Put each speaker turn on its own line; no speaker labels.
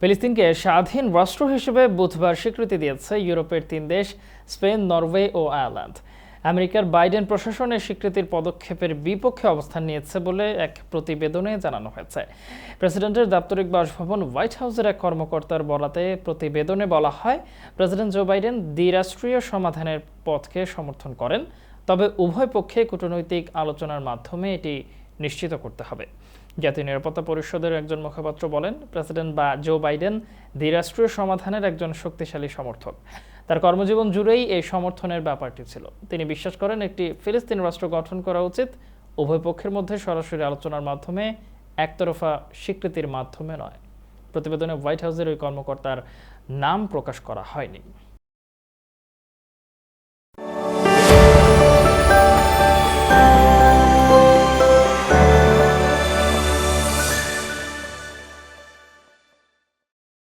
ফিলিস্তিনকে স্বাধীন রাষ্ট্র হিসেবে বুধবার স্বীকৃতি দিয়েছে ইউরোপের তিন দেশ, স্পেন, নরওয়ে ও আয়ারল্যান্ড। আমেরিকার বাইডেন প্রশাসনের স্বীকৃতির পদক্ষেপের বিপক্ষে অবস্থান নিয়েছে বলে এক প্রতিবেদনে জানানো হয়েছে। প্রেসিডেন্টের দাপ্তরিক বাসভবন হোয়াইট হাউসের এক কর্মকর্তার বলাতে প্রতিবেদনে বলা হয়, প্রেসিডেন্ট জো বাইডেন দ্বিরাষ্ট্রীয় সমাধানের পথকে সমর্থন করেন, তবে উভয় পক্ষে কূটনৈতিক আলোচনার মাধ্যমে এটি নিশ্চিত করতে হবে। জাতীয় নিরাপত্তা পরিষদের একজন মুখপাত্র বলেন, প্রেসিডেন্ট বা জো বাইডেন দ্বিরাষ্ট্রীয় সমাধানের একজন শক্তিশালী সমর্থক। তার কর্মজীবন জুড়েই এই সমর্থনের ব্যাপারটি ছিল। তিনি বিশ্বাস করেন, একটি ফিলিস্তিন রাষ্ট্র গঠন করা উচিত উভয় পক্ষের মধ্যে সরাসরি আলোচনার মাধ্যমে একতরফা স্বীকৃতির মাধ্যমে নয়। প্রতিবেদনে হোয়াইট হাউসের ওই কর্মকর্তার নাম প্রকাশ করা হয়নি।